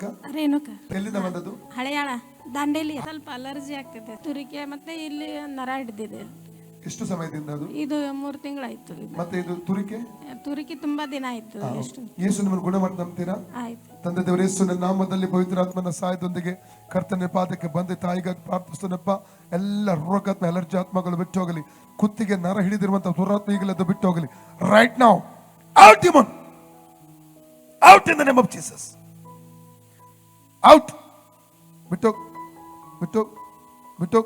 ಅಕ್ಕ ಎಲ್ಲಿಂದ ಬಂದದ್ದು? ಹಳೆಯಾಳ. ದಾಂಡೇಲಿ. ಸ್ವಲ್ಪ ಅಲರ್ಜಿ ಆಗ್ತದೆ. ತುರಿಕೆ ಮತ್ತೆ ಇಲ್ಲಿ ನರ ಹಿಡಿದಿದೆ. ಎಷ್ಟು ಸಮಯದಿಂದ ಅದು? ಇದು ಮೂರು ತಿಂಗಳಾಯ್ತು ಮತ್ತೆ ಇದು ತುರಿಕೆ? ತುರಿಕೆ ತುಂಬಾ ದಿನ ಆಯ್ತು ಯೇಸು ನಿಮ್ಮನ್ನು ಗುಣಮಟ್ಟ ನಂಬ್ತೀರಾ? ತಂದೆ ದೇವರ ಯೇಸುವಿನ ನಾಮದಲ್ಲಿ ಪವಿತ್ರಾತ್ಮನ ಸಹಾಯದೊಂದಿಗೆ ಕರ್ತನ ಪಾದಕ್ಕೆ ಬಂದೆ ತಾಯಿಗಾಗಿ ಪ್ರಾರ್ಥಿಸ್ತನಪ್ಪ ಎಲ್ಲ ರೋಗಾತ್ಮ ಅಲರ್ಜಿ ಆತ್ಮಗಳು ಬಿಟ್ಟು ಹೋಗಲಿ ಕುತ್ತಿಗೆ ನರ ಹಿಡಿದಿರುವಂತಹ ದುರಾತ್ಮ ಈಗಲದ್ದು ಬಿಟ್ಟು ಹೋಗಲಿ ರೈಟ್ ನಾವು out demon out in the name of Jesus out. ಬಿಟ್ಟು ಬಿಟ್ಟು ಬಿಟ್ಟು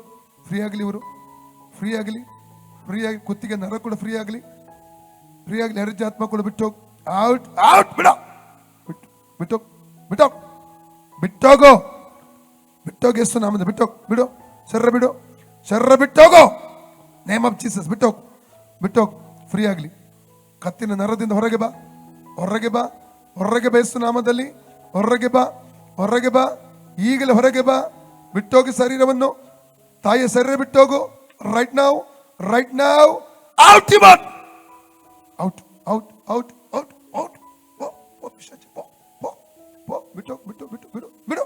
ಫ್ರೀ ಆಗಲಿ ಇವರು. ಫ್ರೀ ಆಗಲಿ, ಫ್ರೀ ಆಗಿ ಕುತ್ತಿಗೆ ನರ ಕೂಡ ಫ್ರೀ ಆಗಲಿ. ಫ್ರೀ ಆಗಲಿ ಆತ್ಮ ಕೂಡ ಬಿಟ್ಟೋಗ್. ಔಟ್ ಔಟ್, ಬಿಡ. ಬಿಟ್ಟು ಬಿಟ್ಟೋಗ್ ಬಿಟ್ಟೋಗ್ ಬಿಟ್ಟೋಗೋ. ಬಿಟ್ಟೋಗಿ ಎಷ್ಟು ನಾಮದ, ಬಿಟ್ಟೋಗ್. ಬಿಡು. ಶರ್ರ ಬಿಡು. ಶರ್ರ ಬಿಟ್ಟೋಗೋ. ನೇಮ್ ಆಫ್ ಜೀಸಸ್ ಬಿಟ್ಟೋಗ್. ಬಿಟ್ಟೋಗ್. ಫ್ರೀ ಆಗಲಿ. ಕತ್ತಿನ ನರದಿಂದ ಹೊರಗೆ ಬಾ. ಹೊರಗೆ ಬಾ. ಹೊರಗೆ ಬಯಸು ನಾಮದಲ್ಲಿ. ಹೊರಗೆ ಬಾ. ಹೊರಗೆ ಬಾ, ಈಗಲೇ ಹೊರಗೆ ಬಾ. ಬಿಟ್ಟೋಗಿ ಶರೀರವನ್ನು. ತಾಯಿಯ ಶರೀರ ಬಿಟ್ಟೋಗು. ರೈಟ್ ನಾವ್ ರೈಟ್ ನಾವ್ out demon out out out out out ಪೋ ಪೋ ಪಿಶಾಚಿ ಪೋ ಪೋ ಪೋ ಬಿಟ್ಟು ಬಿಟ್ಟು ಬಿಟ್ಟು ಬಿಡು ಬಿಡು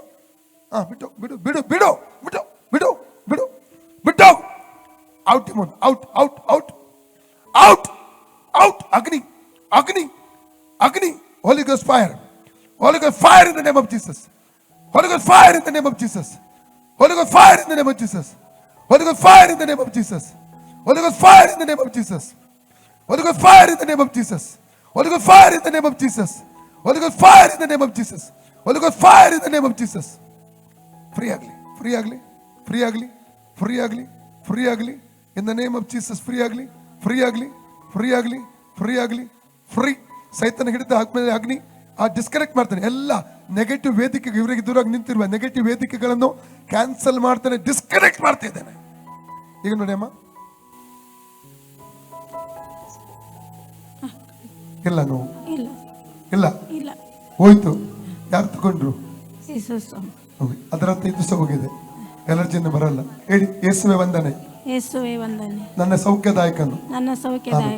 ಹಾ ಬಿಟ್ಟು ಬಿಡು ಬಿಡು ಬಿಡು ಬಿಡು ಬಿಡು ಬಿಡು ಬಿಟ್ಟು out demon out out out out out ಅಗ್ನಿ ಅಗ್ನಿ ಅಗ್ನಿ ಹೋಲಿ goes fire Holi goes fire in the name of Jesus Holi goes fire in the name of Jesus Holi goes fire in the name of Jesus Holi goes fire in the name of Jesus Holi goes fire in the name of Jesus Holy Ghost, fire in the name of Jesus. Holy Ghost, fire in the name of Jesus. Holy Ghost, fire in the name of Jesus. Holy Ghost, fire in the name of Jesus. Free ಆಗಲಿ free ಆಗಲಿ free ಆಗಲಿ free ಆಗಲಿ free ಆಗಲಿ in the name of Jesus free ಆಗಲಿ free ಆಗಲಿ free ಆಗಲಿ free ಆಗಲಿ free ಸೈತನ ಹಿಡಿದ ಆತ್ಮದಲ್ಲಿ ಅಗ್ನಿ, ಆ ಡಿಸ್ಕನೆಕ್ಟ್ ಮಾಡ್ತಾನೆ ಎಲ್ಲ ನೆಗೆಟಿವ್ ವೇದಿಕೆ ಇವರಿಗೆ ದೂರಾಗಿ ನಿಂತಿರುವ ನೆಗೆಟಿವ್ ವೇದಿಕೆಗಳನ್ನು ಕ್ಯಾನ್ಸಲ್ ಮಾಡ್ತಾನೆ ಡಿಸ್ಕನೆಕ್ಟ್ ಮಾಡ್ತಾ ಇದ್ದೇನೆ. ಈಗ ನೋಡಿ ಅಮ್ಮ. ಇಲ್ಲ ನೋವು. ಇಲ್ಲ. ಇಲ್ಲ. ಇಲ್ಲ. ಹೋಯ್ತು. ಯಾರು ತಗೊಂಡ್ರು? ಯೇಸು ಹೋಗಿ. ಅದರ ಹತ್ತು ಇದು ಸಹ ಹೋಗಿದೆ ಎಲರ್ಜಿನ ಬರಲ್ಲ. ಹೇಳಿ ಯೇಸುವೆ ವಂದನೆ. ಯೇಸುವೆ ವಂದನೆ. ನನ್ನ ಸೌಖ್ಯದಾಯಕನು. ನನ್ನ ಸೌಖ್ಯದಾಯ